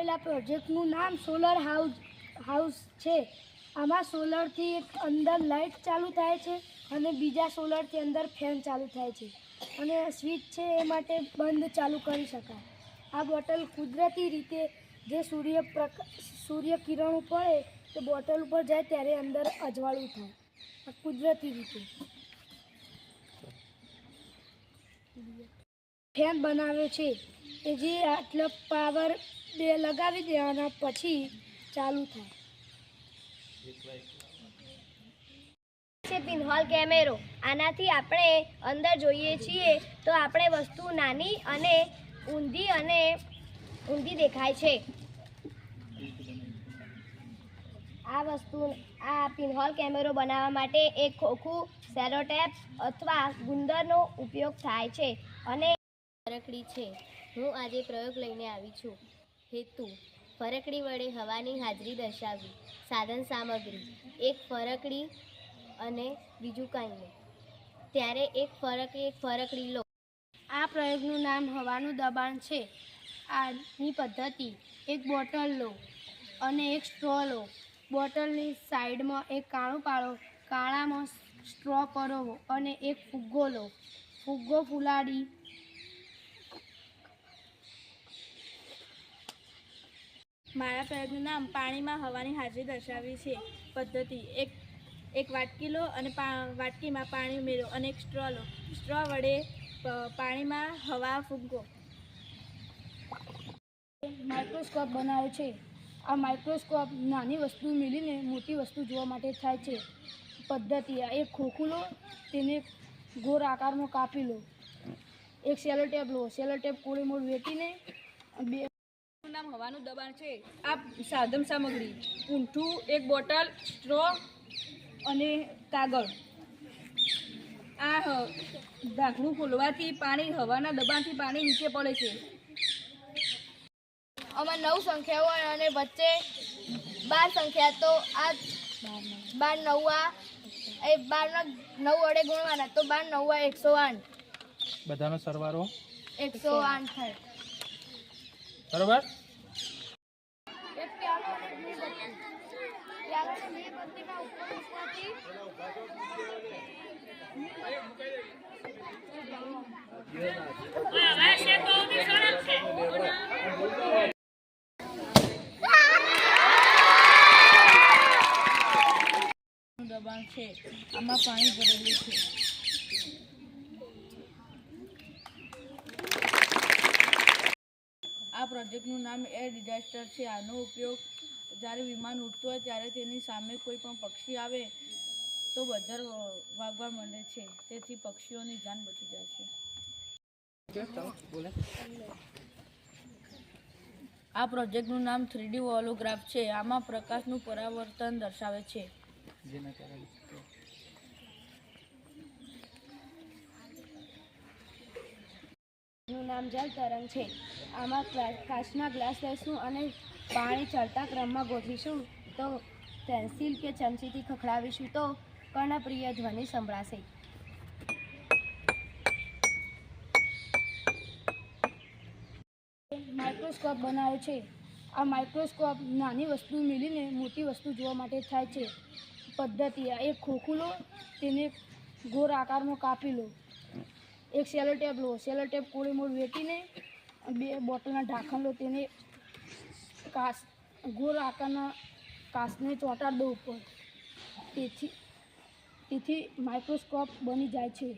બનાવેલા પ્રોજેક્ટનું નામ સોલર હાઉસ હાઉસ છે. આમાં સોલરથી અંદર લાઇટ ચાલુ થાય છે અને બીજા સોલરથી અંદર ફેન ચાલુ થાય છે અને સ્વિચ છે એ માટે બંધ ચાલુ કરી શકાય. આ બોટલ કુદરતી રીતે જે સૂર્ય સૂર્ય કિરણો પડે તો બોટલ ઉપર જાય ત્યારે અંદર અજવાળું થાય. કુદરતી રીતે. ફેન બનાવ્યો છે. એ જે આટલો પાવર બે લગાવી દેવાના પછી ચાલુ થાય. છે પિનહોલ કેમેરો. આનાથી આપણે અંદર જોઈએ છીએ તો આપણે વસ્તુ નાની અને ઊંધી અને ઊંધી દેખાય છે. આ વસ્તુ, આ પિનહોલ કેમેરો બનાવવા માટે એક ખોખું સેરોટેપ અથવા ગુંદરનો ઉપયોગ થાય છે અને ફરકડી છે. હું આજે પ્રયોગ લઈને આવી છું. હેતુ, ફરકડી વડે હવાની હાજરી દર્શાવવી સાધન સામગ્રી, એક ફરકડી અને બીજું કાંઈ નહીં. ત્યારે એક ફરક એક ફરકડી લો. આ પ્રયોગનું નામ હવાનું દબાણ છે. આની પદ્ધતિ, એક બોટલ લો અને એક સ્ટ્રો લો. બોટલની સાઈડમાં એક કાણું પાડો કાણામાં સ્ટ્રો પરોવો અને એક ફુગ્ગો લો. ફુગ્ગો ફુલાડી મારા પ્રયત્નનું નામ પાણીમાં હવાની હાજરી દર્શાવી છે. પદ્ધતિ, એક એક વાટકી લો અને વાટકીમાં પાણી ઉમેરો અને એક સ્ટ્રો લો સ્ટ્રો વડે પાણીમાં હવા ફૂંકો. માઇક્રોસ્કોપ બનાવે છે. આ માઇક્રોસ્કોપ નાની વસ્તુ મિલીને મોટી વસ્તુ જોવા માટે થાય છે. પદ્ધતિ એક ખોખું લો, તેને ગોળ આકારમાં કાપી લો. એક સેલો ટેપ લો. સેલો ટેપ કોળી મોડ વેટીને બે નામ હવાનું દબાણ છે. આ સાધન સામગ્રી ઊંઠું એક બોટલ સ્ટ્રો અને કાગળ. આ ઢાંકણું ખોલવાથી પાણી હવાના દબાણથી પાણી નીચે પડે છે. આમાં નવ સંખ્યાઓ અને વચ્ચે બાર સંખ્યા તો આ બાર નવા એ બારના નવ વડે ગુણવાના તો બાર નવા એકસો આઠ. બધાનો સરવારો એકસો આઠ થાય. બરોબર? દબાણ છે. આમાં પાણી ભરેલું છે. આ પ્રોજેક્ટનું નામ એર ડિઝાસ્ટર છે. આનો ઉપયોગ જ્યારે વિમાન ઉડતું હોય ત્યારે તેની સામે કોઈ પણ પક્ષી આવે તો બજાર વાગવા માંડે છે. તેથી પક્ષીઓની જાન બચી જાય છે. આ પ્રોજેક્ટનું નામ થ્રીડી હોલોગ્રાફ છે. આમાં પ્રકાશનું પરાવર્તન દર્શાવે છે. જેના કારણે નામ તરંગ છે. આમાં કાચના ગ્લાસ લઈશું અને પાણી ચડતા ક્રમમાં ગોઠવીશું. તો પેન્સિલ કે ચમચીથી ખખડાવીશું તો કર્ણપ્રિય ધ્વનિ સંભળાશે. માઇક્રોસ્કોપ બનાવે છે. આ માઇક્રોસ્કોપ નાની વસ્તુ મિલીને મોટી વસ્તુ જોવા માટે થાય છે. પદ્ધતિ આ એક ખોખું લો, તેને ગોળ આકારમાં કાપી લો. એક સેલો ટેપ લો. સેલો ટેપ કોળી મૂળ વેટીને બે બોટલના ઢાંકણ લો તેને કાસ, ગોળ આકારના કાસને ચોંટાડ દો ઉપર. તેથી તેથી માઇક્રોસ્કોપ બની જાય છે.